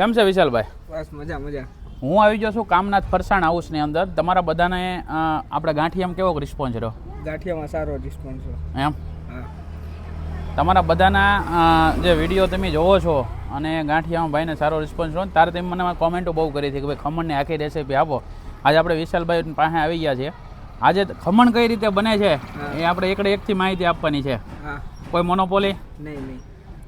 કેમ છે વિશાલભાઈ? બસ મજા મજા. હું આવી ગયો છું કામનાથ ફરસાણ હાઉસની અંદર. તમારા બધાને આપણે ગાંઠિયામાં કેવો રિસ્પોન્સ રહ્યો? ગાંઠિયામાં સારો રિસ્પોન્સ છે એમ? તમારા બધાના જે વીડિયો તમે જોવો છો અને ગાંઠિયામાં ભાઈને સારો રિસ્પોન્સ રહ્યો તારે તમે મને કોમેન્ટો બહુ કરી હતી કે ભાઈ ખમણની આખી રેસીપી આપો. આજે આપણે વિશાલભાઈ પાસે આવી ગયા છીએ. આજે ખમણ કઈ રીતે બને છે એ આપણે એકડે એકથી માહિતી આપવાની છે. કોઈ મોનોપોલી નહીં નહીં.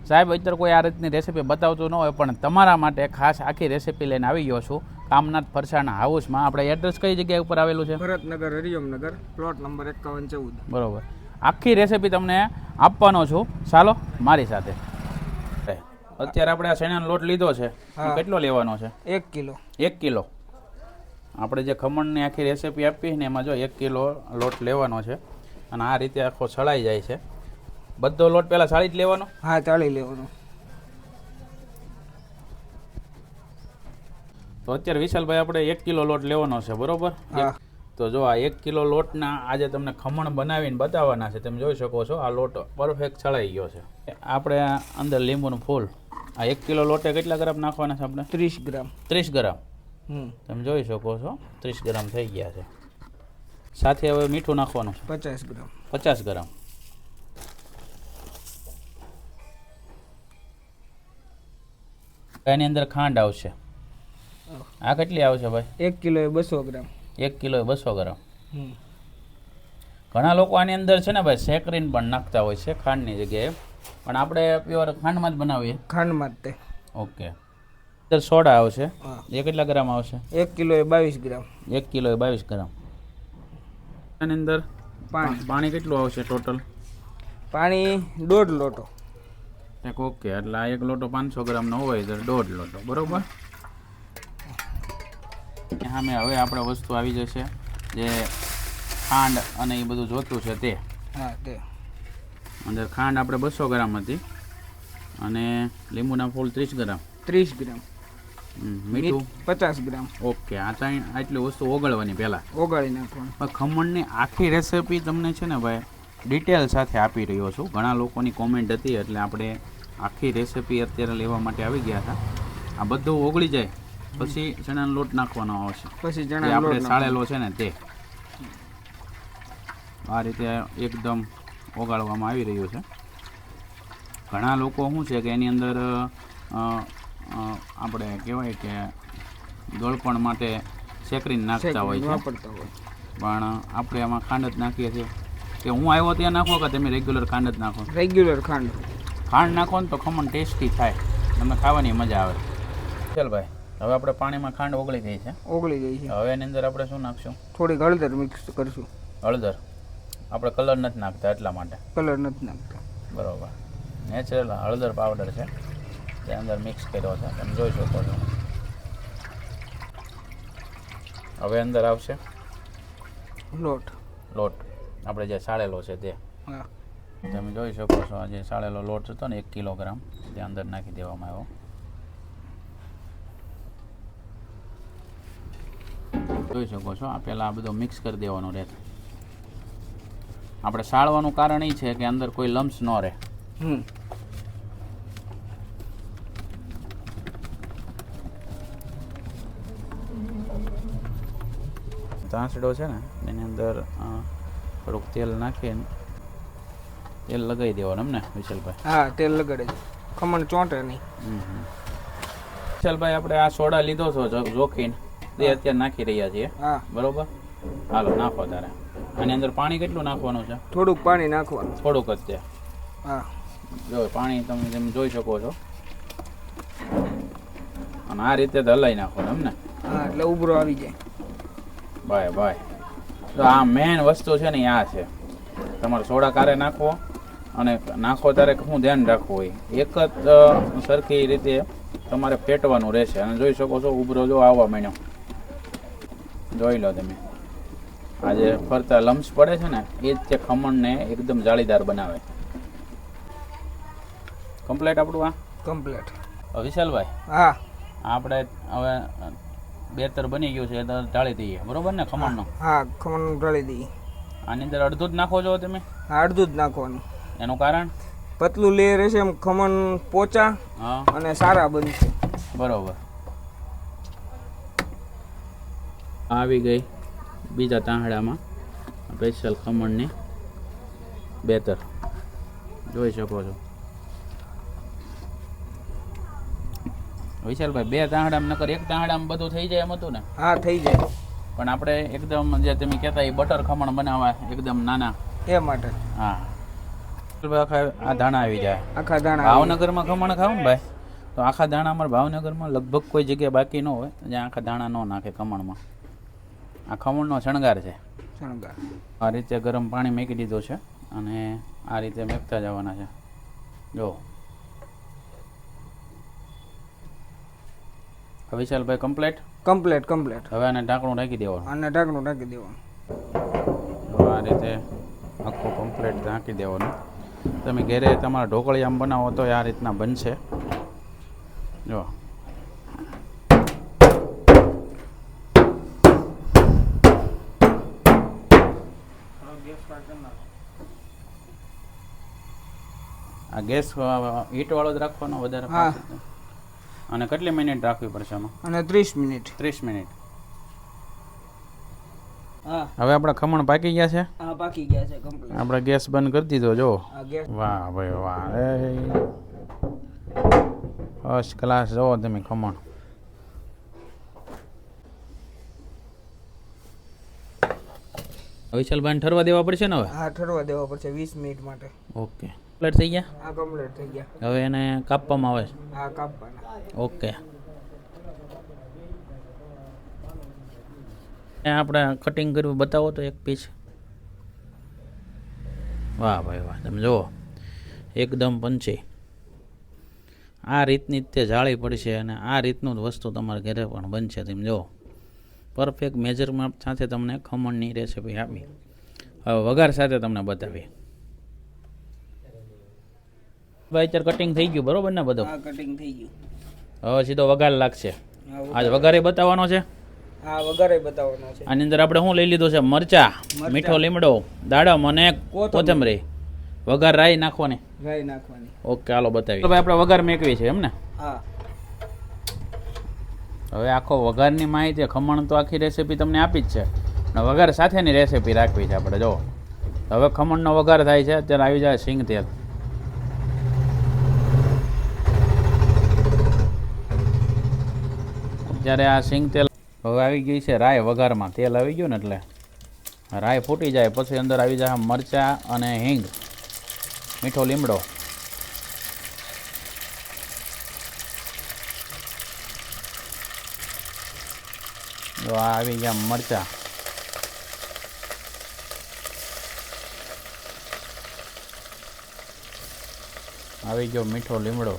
સાહેબ અત્યારે કોઈ આ રીતની રેસીપી બતાવતું ન હોય પણ તમારા માટે ખાસ આખી રેસીપી લઈને આવી ગયો છું. કામનાથ ફરસાણા હાઉસમાં. આપણે એડ્રેસ કઈ જગ્યાએ ઉપર આવેલું છે? ભરતનગર હરિયમનગર પ્લોટ નંબર એકાવન ચૌદ. બરોબર. આખી રેસીપી તમને આપવાનો છું. ચાલો મારી સાથે. અત્યારે આપણે આ શેણાનો લોટ લીધો છે. કેટલો લેવાનો છે? એક કિલો. એક કિલો. આપણે જે ખમણની આખી રેસીપી આપી ને એમાં જો એક કિલો લોટ લેવાનો છે. અને આ રીતે આખો સળાઈ જાય છે. બધો લોટ પહેલાં સાળી જ લેવાનો? હા ચાળી લેવાનો. તો અત્યારે વિશાલભાઈ આપણે એક કિલો લોટ લેવાનો છે બરોબર? તો જો આ એક કિલો લોટના આજે તમને ખમણ બનાવીને બતાવવાના છે તમે જોઈ શકો છો આ લોટ પરફેક્ટ છળાઈ ગયો છે. આપણે અંદર લીંબુનું ફૂલ. આ એક કિલો લોટે કેટલા ગ્રામ નાખવાના છે આપણે? ત્રીસ ગ્રામ. ત્રીસ ગ્રામ. તમે જોઈ શકો છો ત્રીસ ગ્રામ થઈ ગયા છે. સાથે હવે મીઠું નાખવાનું છે. પચાસ ગ્રામ. પચાસ ગ્રામ. એની અંદર ખાંડ આવશે. આ કેટલી આવશે ભાઈ? એક કિલો એ બસો ગ્રામ. એક કિલો બસો ગ્રામ. ઘણા લોકો આની અંદર છે ને ભાઈ સેકરીન પણ નાખતા હોય છે ખાંડની જગ્યાએ. પણ આપણે પ્યોર ખાંડમાં જ બનાવીએ. ખાંડમાં જ તે. ઓકે. અંદર સોડા આવશે. એ કેટલા ગ્રામ આવશે? એક કિલો એ બાવીસ ગ્રામ. એક કિલો એ બાવીસ ગ્રામ. આની અંદર પાણી. પાણી કેટલું આવશે ટોટલ? પાણી દોઢ લોટો. એક ઓકે એટલે આ એક લોટો પાંચસો ગ્રામનો હોય તો દોઢ લોટો બરોબર? સામે હવે આપણે વસ્તુ આવી જશે જે ખાંડ અને એ બધું જોતું છે તે. હા તે. અંદર ખાંડ આપણે બસો ગ્રામ હતી અને લીંબુના ફૂલ ત્રીસ ગ્રામ. ત્રીસ ગ્રામ. મીઠું પચાસ ગ્રામ. ઓકે આ ત્રણ આટલી વસ્તુ ઓગળવાની પહેલાં. ઓગળી નાખવાનું ખમણની આખી રેસીપી તમને છે ને ભાઈ ડિટેલ સાથે આપી રહ્યો છું. ઘણા લોકોની કોમેન્ટ હતી એટલે આપણે આખી રેસીપી અત્યારે લેવા માટે આવી ગયા હતા. આ બધું ઓગળી જાય પછી ચણાનો લોટ નાખવાનો આવશે. પછી ચણા આપણે સાળેલો છે ને તે. આ રીતે એકદમ ઓગાળવામાં આવી રહ્યું છે. ઘણા લોકો શું છે કે એની અંદર આપણે કહેવાય કે ગળપણ માટે શેકરીને નાખતા હોય છે. પણ આપણે આમાં ખાંડ જ નાખીએ છીએ. કે હું આવ્યો ત્યાં નાખો કે તમે રેગ્યુલર ખાંડ જ નાખો? રેગ્યુલર ખાંડ. ખાંડ નાખો ને તો ખમણ ટેસ્ટી થાય. તમને ખાવાની મજા આવે. ચાલ ભાઈ હવે આપણે પાણીમાં ખાંડ ઓગળી ગઈ છે. ઓગળી ગઈ છે. હવે એની અંદર આપણે શું નાખશું? થોડીક હળદર મિક્સ કરશું. હળદર. આપણે કલર નથી નાખતા એટલા માટે. કલર નથી નાખતા. બરોબર. નેચરલ હળદર પાવડર છે. તે અંદર મિક્સ કર્યો છે. તમે જોઈ શકો છો. હવે અંદર આવશે? લોટ. લોટ. આપણે જે સાળેલો છે તે. તમે જોઈ શકો છો આ જે સાળેલો લોટ હતો ને એક કિલોગ્રામ તે અંદર નાખી દેવામાં આવ્યો. જોઈ શકો છો આ પહેલાં આ બધો મિક્સ કરી દેવાનો રહેશે આપણે સાળવાનું કારણ એ છે કે અંદર કોઈ લમ્સ ન રહે. હમ. તાંસડો છે ને એની અંદર થોડુંક તેલ નાખીને તેલ લગાવી દેવાનું એમને વિશાલભાઈ? હા તેલ લગાડે ખમણ ચોંટે નહીં. વિશાલભાઈ આપણે આ સોડા લીધો છો જોખીને. તે અત્યારે નાખી રહ્યા છીએ. હા. બરોબર? હાલો નાખો તારે. આની અંદર પાણી કેટલું નાખવાનું છે? થોડુંક પાણી નાખવાનું. થોડુંક જ છે. હા. જો પાણી તમે જેમ જોઈ શકો છો. અને આ રીતે હલાઈ નાખો એમને હા એટલે ઉભરો આવી જાય. Bye bye. તો આ મેન વસ્તુ છે ને આ છે. તમારે સોડા કારે નાખવો અને નાખો ત્યારે શું ધ્યાન રાખવું હોય. એક જ સરખી રીતે તમારે ફેટવાનું રહેશે. અને જોઈ શકો છો ઉભરો જો આવવા માંડ્યો. જોઈ લો તમે. આ જે ફરતા લમ્સ પડે છે ને એ જ તે ખમણને એકદમ જાળીદાર બનાવે. કમ્પ્લેટ આપણું આ? કમ્પ્લેટ વિશાલભાઈ? હા. આપણે હવે બેતર બની ગયું છે ઢાળી દઈએ. બરોબર ને ખમણનો? હા ખમણ ઢાળી દઈએ. આની અંદર અડધું જ નાખો છો તમે? હા અડધું જ નાખવાનું. એનું કારણ? પતલું લેયર હશે એમ ખમણ પોચા હા. અને સારા બનશે. બરોબર. આવી ગઈ બીજા તાંહડામાં સ્પેશિયલ ખમણની બેતર. જોઈ શકો છો. વિશાલભાઈ બે તાંહડામાં નકર એક તાંહડામાં બધું થઈ જાય એમ હતું ને? હા થઈ જાય. પણ આપણે એકદમ જે તમે કહેતા એ બટર ખમણ બનાવવા એકદમ નાના. એ માટે. હા. આખા આ ધાણા આવી જાય. આખા ધાણા ભાવનગરમાં ખમણ ખાવ ને ભાઈ? તો આખા ધાણા અમારે ભાવનગરમાં લગભગ કોઈ જગ્યાએ બાકી ન હોય જ્યાં આખા ધાણા ન નાખે ખમણમાં. આ ખમણનો શણગાર છે. શણગાર. આ રીતે ગરમ પાણી મૂકી દીધું છે અને આ રીતે મેકતા જવાના છે. જો. વિશાલભાઈ કમ્પ્લેટ કમ્પ્લેટ કમ્પ્લેટ હવે આને ઢાંકણું ઢાંકી દેવાનું. અને ઢાંકણું ઢાંકી દેવાનું. આ રીતે આખું કમ્પ્લેટ ઢાંકી દેવાનું. તમે ઘરે તમારા ઢોકળી આમ બનાવો તો આ રીતના બનશે. જો. આ ગેસ હીટવાળો જ રાખવાનો વધારે હા. અને કેટલી મિનિટ રાખવી પડશે આમાં? અને ત્રીસ મિનિટ. ત્રીસ મિનિટ. હા. હવે આપણા ખમણ પાકી ગયા છે? હા પાકી ગયા છે કમ્પ્લીટ આપણે ગેસ બંધ કરી દીધો જો. વાહ ભાઈ વાહ. એ. ફર્સ્ટ ક્લાસ જુઓ તમે ખમણ. વિશાલભાઈ ઠરવા દેવા પડશે ને હવે? હા ઠરવા દેવા પડશે વીસ મિનિટ માટે. ઓકે. પ્લેટ થઈ ગયા? હા કમ્પ્લીટ થઈ ગયા. હવે એને કાપવામાં આવે છે? હા કાપવાના. ઓકે. એ આપણે કટિંગ કરવું બતાવો તો એક પીસ વાહ ભાઈ વાહ તમે જુઓ. એકદમ પંચી આ રીતની જ તે જાળી પડશે અને આ રીતનું જ વસ્તુ તમારા ઘરે પણ બનશે તમે જુઓ. પરફેક્ટ મેજરમેન્ટ સાથે તમને ખમણની રેસીપી આપી. હવે વઘાર સાથે તમને બતાવી. ભાઈ અત્યારે કટિંગ થઈ ગયું બરોબર ને બધું? કટિંગ થઈ ગયું. હવે સીધો વઘાર લાગશે. આજ વઘારે બતાવવાનો છે? હા વઘારે બતાવવાનો છે. આની અંદર આપણે શું લઈ લીધું છે? મરચા. મીઠો લીમડો દાડમ અને કોથમરી. કોથમરી. વઘાર રાઈ નાખવાની. રાઈ નાખવાની. ઓકે હાલો બતાવી ભાઈ આપણે વઘાર મેકવી છે એમ ને? હા. હવે આખો વઘારની માહિતી ખમણ તો આખી રેસીપી તમને આપી જ છે. અને વઘાર સાથેની રેસીપી રાખવી છે આપણે જો. હવે ખમણનો વઘાર થાય છે અત્યારે આવી જાય સિંગ તેલ. અત્યારે આ સિંગ તેલ હવે આવી ગઈ છે રાય વઘારમાં. તેલ આવી ગયું ને એટલે? રાય ફૂટી જાય, પછી અંદર આવી જાય મરચાં અને હિંગ. મીઠો લીમડો. જો આ આવી ગયા મરચાં. આવી ગયો મીઠો લીમડો.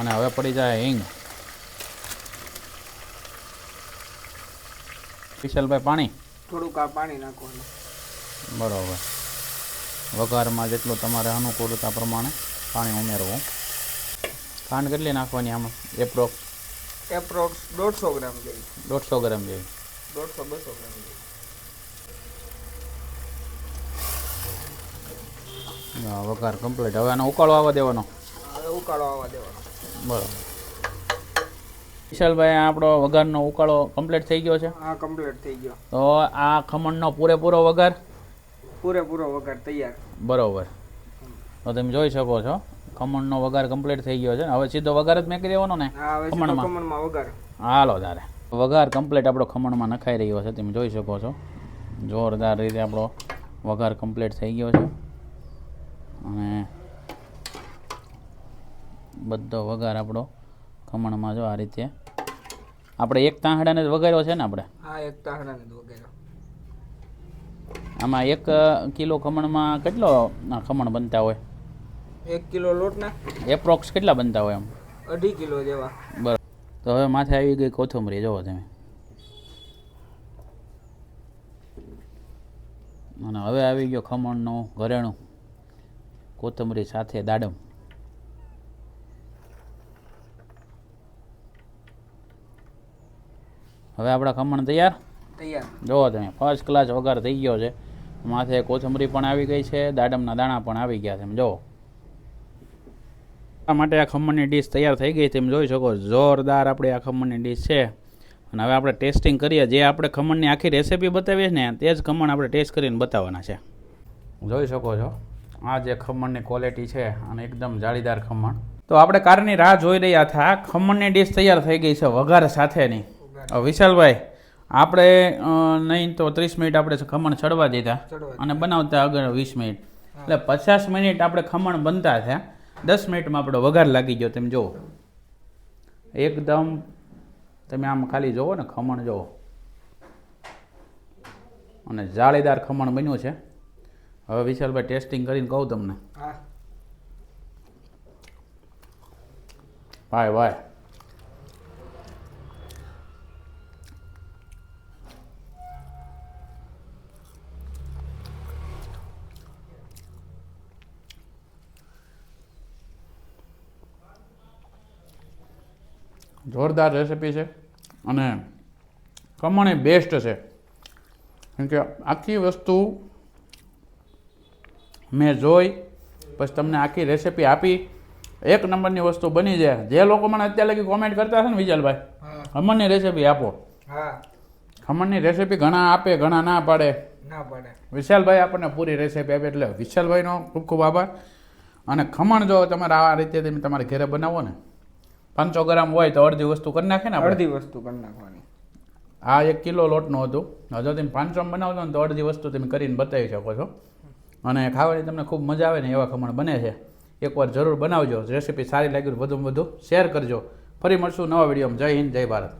અને હવે પડી જાય હિંગ. વિશાલભાઈ પાણી? થોડુંક આ પાણી નાખવાનું. બરાબર. વઘારમાં જેટલું તમારે અનુકૂળતા પ્રમાણે પાણી ઉમેરવું. ખાંડ કેટલી નાખવાની આમાં? એપ્રોક્સ એપ્રોક્સ દોઢસો ગ્રામ જેવી. દોઢસો ગ્રામ જેવી. દોઢસો બસો ગ્રામ જેવી. હા, વઘાર કમ્પ્લીટ હવે આનો ઉકાળો આવવા દેવાનો. હવે ઉકાળો આવવા દેવાનો. બરાબર. વિશાલભાઈ આપણો વઘારનો ઉકાળો કમ્પ્લીટ થઈ ગયો છે? હા કમ્પ્લીટ થઈ ગયો. તો આ ખમણનો પૂરેપૂરો વઘાર? પૂરેપૂરો વઘાર તૈયાર. બરોબર. તો તમે જોઈ શકો છો ખમણનો વઘાર કમ્પ્લીટ થઈ ગયો છે. હવે સીધો વઘાર જ મેકી દેવાનો ને. ખમણમાં? વઘાર. હાલો તારે. વઘાર કમ્પ્લીટ આપણો ખમણમાં નખાઈ રહ્યો છે તમે જોઈ શકો છો. જોરદાર રીતે આપણો વઘાર કમ્પ્લીટ થઈ ગયો છે. અને બધો વઘાર આપણો ખમણમાં જો આ રીતે. આપણે એક તાંહડાને જ વઘાર્યો છે ને આપણે? આ એક તાહડાને જ વઘાર્યો. આમાં એક કિલો ખમણમાં કેટલો ખમણ બનતા હોય? એક કિલો લોટના એપ્રોક્સ કેટલા બનતા હોય એમ? અઢી કિલો જેવા. બરાબર. તો હવે માથે આવી ગઈ કોથમરી જુઓ તમે. અને હવે આવી ગયો ખમણનું ઘરેણું. કોથમરી સાથે દાડમ. હવે આપણા ખમણ તૈયાર? તૈયાર. જુઓ તમે ફર્સ્ટ ક્લાસ વઘાર થઈ ગયો છે. માથે કોથમરી પણ આવી ગઈ છે દાડમના દાણા પણ આવી ગયા છે. એમ જુઓ આ માટે આ ખમણની ડીશ તૈયાર થઈ ગઈ તમે જોઈ શકો જોરદાર આપણી આ ખમણની ડીશ છે. અને હવે આપણે ટેસ્ટિંગ કરીએ. જે આપણે ખમણની આખી રેસીપી બતાવીએ ને તે જ ખમણ આપણે ટેસ્ટ કરીને બતાવવાના છે. જોઈ શકો છો. આ જે ખમણની ક્વોલિટી છે અને એકદમ જાળીદાર ખમણ. તો આપણે કારની રાહ જોઈ રહ્યા હતા ખમણની ડીશ તૈયાર થઈ ગઈ છે વઘાર સાથેની. વિશાલભાઈ આપણે નહીં તો ત્રીસ મિનિટ આપણે ખમણ ચડવા દીધા અને બનાવતા આગળ વીસ મિનિટ. એટલે પચાસ મિનિટ આપણે ખમણ બનતા થયા. દસ મિનિટમાં આપણો વઘાર લાગી ગયો. તમે જુઓ. એકદમ તમે આમ ખાલી જુઓ ને ખમણ જુઓ. અને જાળીદાર ખમણ બન્યું છે. હવે વિશાલભાઈ ટેસ્ટિંગ કરીને કહું તમને. ભાઈ ભાઈ જોરદાર રેસીપી છે અને ખમણ એ બેસ્ટ છે. કેમ કે આખી વસ્તુ મેં જોઈ પછી તમને આખી રેસીપી આપી. એક નંબરની વસ્તુ બની જાય. જે લોકો મને અત્યારે લગી કોમેન્ટ કરતા હશે ને વિજલભાઈ ખમણની રેસીપી આપો. હા. ખમણની રેસીપી ઘણા આપે ઘણા ના પાડે. ના પડે. વિશાલભાઈ આપણને પૂરી રેસીપી આપે એટલે વિશાલભાઈનો ખૂબ ખૂબ આભાર. અને ખમણ જો તમારે આ રીતે તમે તમારે ઘરે બનાવો ને પાંચસો ગ્રામ હોય તો અડધી વસ્તુ કરી નાખે ને અડધી વસ્તુ કરી નાખવાની. આ એક કિલો લોટનું હતું. જો તમે પાંચસો બનાવજો ને તો અડધી વસ્તુ તમે કરીને બતાવી શકો છો. અને ખાવાની તમને ખૂબ મજા આવે ને એવા ખમણ બને છે. એકવાર જરૂર બનાવજો. રેસીપી સારી લાગી વધુમાં વધુ શેર કરજો. ફરી મળશું નવા વિડીયોમાં. જય હિન્દ જય ભારત.